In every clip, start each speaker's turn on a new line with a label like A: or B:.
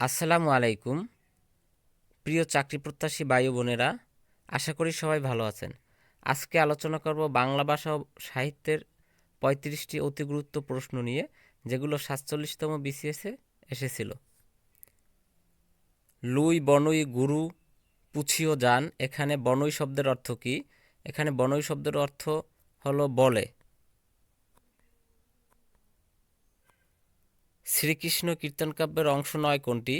A: আসসালামু আলাইকুম, প্রিয় চাকরি প্রত্যাশী বায়ু বোনেরা, আশা করি সবাই ভালো আছেন। আজকে আলোচনা করব বাংলা ভাষা ও সাহিত্যের পঁয়ত্রিশটি অতি গুরুত্ব প্রশ্ন নিয়ে, যেগুলো সাতচল্লিশতম বিসিএসে এসেছিল। লুই, বনই, গুরু পুছিও যান, এখানে বনই শব্দের অর্থ কী? এখানে বনই শব্দের অর্থ হলো বলে। শ্রীকৃষ্ণ কীর্তন কাব্যের অংশ নয় কোনটি?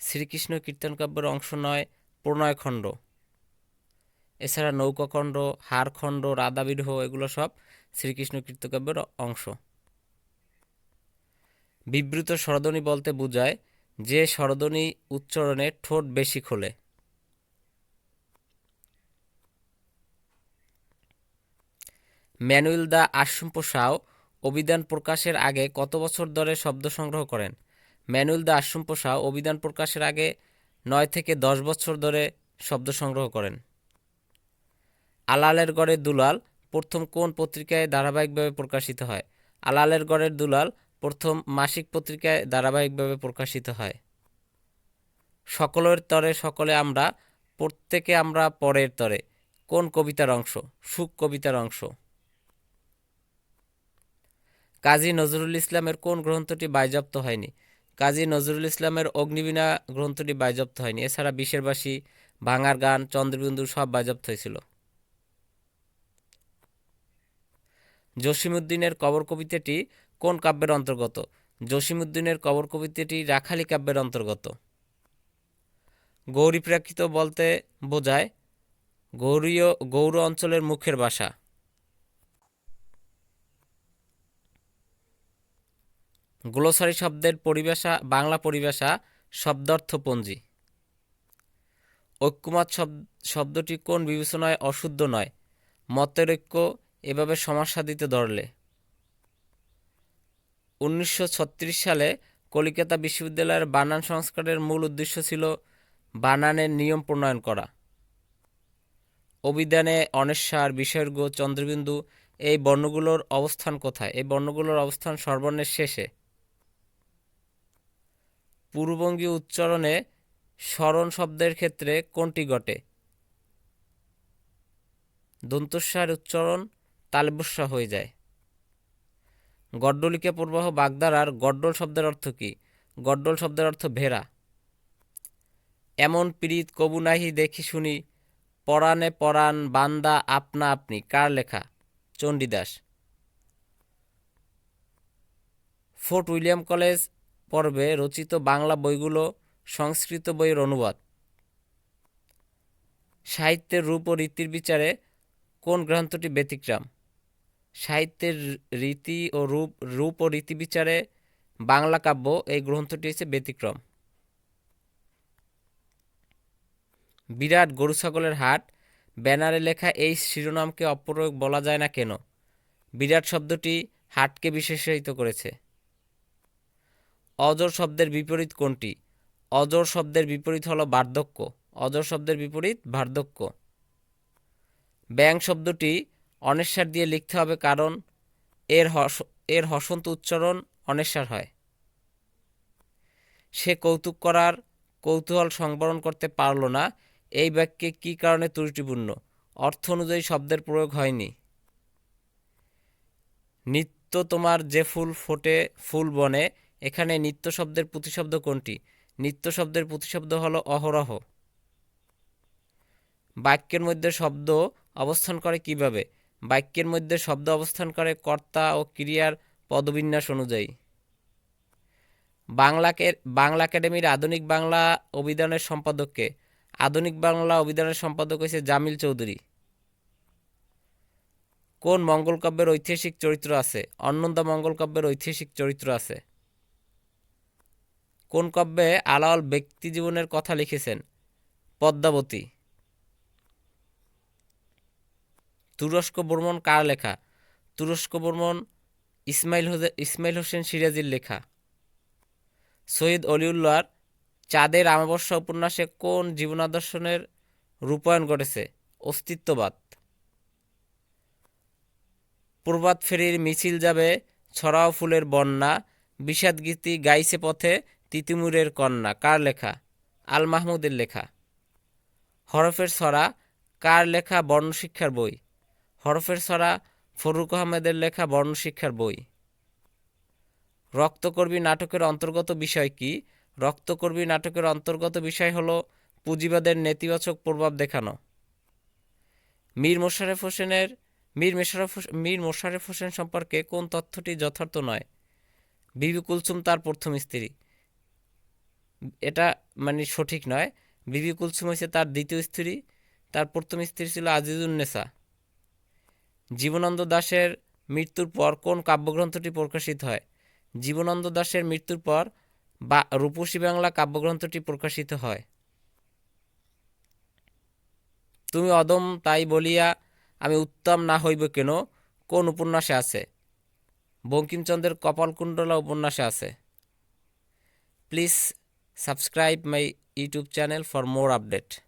A: শ্রীকৃষ্ণ কীর্তন কাব্যের অংশ নয় প্রণয়খণ্ড এছাড়া নৌকাখণ্ড হারখণ্ড রাধাবিরহ, এগুলো সব শ্রীকৃষ্ণ কীর্তকাব্যের অংশ। বিবৃত স্বরধ্বনি বলতে বোঝায়, যে স্বরধ্বনি উচ্চারণে ঠোঁট বেশি খোলে। ম্যানুয়েল দা আশুম্প সাও অভিধান প্রকাশের আগে কত বছর ধরে শব্দ সংগ্রহ করেন? ম্যানুয়েল দা সাও অভিধান প্রকাশের আগে নয় থেকে দশ বছর ধরে শব্দ সংগ্রহ করেন। আলালের গড়ের দুলাল প্রথম কোন পত্রিকায় ধারাবাহিকভাবে প্রকাশিত হয়? আলালের গড়ের দুলাল প্রথম মাসিক পত্রিকায় ধারাবাহিকভাবে প্রকাশিত হয়। সকলের তরে সকলে আমরা, প্রত্যেকে আমরা পরের তরে। কোন কবিতার অংশ? সুখ কবিতার অংশ। কাজী নজরুল ইসলামের কোন গ্রন্থটি বাজেয়াপ্ত হয়নি? কাজী নজরুল ইসলামের অগ্নিবীণা গ্রন্থটি বাজেয়াপ্ত হয়নি। এছাড়া বিশ্বেরবাসী বাসী ভাঙার গান, চন্দ্রবিন্দু সব বাজেয়াপ্ত হয়েছিল। জসিমুদ্দিনের কবর কবিতাটি কোন কাব্যের অন্তর্গত? জসিমুদ্দিনের কবর কবিতাটি রাখালি কাব্যের অন্তর্গত। গৌরী প্রাকৃত বলতে বোঝায় গৌরীয়, গৌর অঞ্চলের মুখের ভাষা। গ্লোসারি শব্দের পরিভাষা, বাংলা পরিভাষা, শব্দার্থপঞ্জি। ঐক্যমত শব্দটি কোন বিবেচনায় অশুদ্ধ নয়, মতের ঐক্য এভাবে সমস্যা দিতে ধরলে। উনিশশো ছত্রিশ সালে কলিকাতা বিশ্ববিদ্যালয়ের বানান সংস্কারের মূল উদ্দেশ্য ছিল বানানের নিয়ম প্রণয়ন করা। অভিধানে অনেশ্বর, বিসর্গ, চন্দ্রবিন্দু এই বর্ণগুলোর অবস্থান কোথায়? এই বর্ণগুলোর অবস্থান সর্বর্ণের শেষে। পূর্ববঙ্গীয় উচ্চারণে স্মরণ শব্দের ক্ষেত্রে কোনটি ঘটে? দন্তস্বর উচ্চারণ তালবস্যা হয়ে যায়। গড্ডলিকা প্রবাহ বাগদারার গড্ডল শব্দের অর্থ কী? গড্ডল শব্দের অর্থ ভেড়া। এমন পীড়িত কবু নাহি দেখি শুনি, পরাণে পরাণ বান্দা আপনা আপনি, কার লেখা? চণ্ডীদাস। ফোর্ট উইলিয়াম কলেজ পর্বে রচিত বাংলা বইগুলো সংস্কৃত বইয়ের অনুবাদ। সাহিত্যের রূপ ও রীতির বিচারে কোন গ্রন্থটি ব্যতিক্রম? সাহিত্যের রীতি ও রূপ রূপ ও রীতি বিচারে বাংলা কাব্য এই গ্রন্থটি হচ্ছে ব্যতিক্রম। বিরাট গরু ছাগলের হাট, ব্যানারে লেখা এই শিরোনামকে অপ্রয়োগ বলা যায় না কেন? বিরাট শব্দটি হাটকে বিশেষায়িত করেছে। অজর শব্দের বিপরীত কোনটি? অজর শব্দের বিপরীত হলো বার্ধক্য। অজর শব্দের বিপরীত বার্ধক্য। ব্যাং শব্দটি অনেশ্বর দিয়ে লিখতে হবে কারণ এর হস, এর হসন্ত উচ্চারণ অনেশ্বর হয়। সে কৌতুক করার কৌতূহল সংবরণ করতে পারল না। এই বাক্যে কী কারণে ত্রুটিপূর্ণ? অর্থ অনুযায়ী শব্দের প্রয়োগ হয়নি। নিত্য তোমার যে ফুল ফোটে, ফুল বনে এখানে নিত্য শব্দের প্রতিশব্দ কোনটি? নিত্য শব্দের প্রতিশব্দ হলো অহরহ। বাক্যের মধ্যে শব্দ অবস্থান করে কীভাবে? বাক্যের মধ্যে শব্দ অবস্থান করে কর্তা ও ক্রিয়ার পদবিন্যাস অনুযায়ী। বাংলাকে, বাংলা একাডেমির আধুনিক বাংলা অভিধানের সম্পাদককে। আধুনিক বাংলা অভিধানের সম্পাদক হয়েছে জামিল চৌধুরী। কোন মঙ্গল কাব্যের ঐতিহাসিক চরিত্র আছে? অন্নন্দা মঙ্গল কাব্যের ঐতিহাসিক চরিত্র আছে। কোন কাব্যে আলাওল ব্যক্তি জীবনের কথা লিখেছেন? পদ্মাবতী। তুরস্ক ভ্রমণ কার লেখা? তুরস্ক ভ্রমণ ইসমাইল ইসমাইল হোসেন সিরাজির লেখা। শহীদ অলিউল্লাহর চাঁদের আমাবস্যা উপন্যাসে কোন জীবনাদর্শনের রূপায়ণ ঘটেছে? অস্তিত্ববাদ। প্রভাত ফেরির মিছিল যাবে, ছড়াও ফুলের বন্যা, বিষাদগীতি গাইছে পথে তিতিমুরের কন্যা, কার লেখা? আল মাহমুদের লেখা। হরফের ছড়া কার লেখা? বর্ণশিক্ষার বই। হরফের ছড়া ফরুক আহমেদের লেখা, বর্ণশিক্ষার বই। রক্তকর্মী নাটকের অন্তর্গত বিষয় কি? রক্তকর্মী নাটকের অন্তর্গত বিষয় হলো পুঁজিবাদের নেতিবাচক প্রভাব দেখানো। মীর মোশারেফ হোসেনের, মীর মোশাররফ হোস- মীর মোশারেফ হোসেন সম্পর্কে কোন তথ্যটি যথার্থ নয়? বিবি কুলসুম তার প্রথম স্ত্রী। এটা মানে সঠিক নয়। বিবি কুলসুম হচ্ছে তার দ্বিতীয় স্ত্রী। তার প্রথম স্ত্রী ছিল আজিজুন্নেসা জীবনানন্দ দাশের মৃত্যুর পর কোন কাব্যগ্রন্থটি প্রকাশিত হয়? জীবনানন্দ দাশের মৃত্যুর পর বা রূপসী বাংলা কাব্যগ্রন্থটি প্রকাশিত হয়। তুমি অদম, তাই বলিয়া আমি উত্তম না হইব কেন? কোন উপন্যাসে আছে? বঙ্কিমচন্দ্রের কপালকুণ্ডলা উপন্যাসে আছে। Please Subscribe my YouTube channel for more update.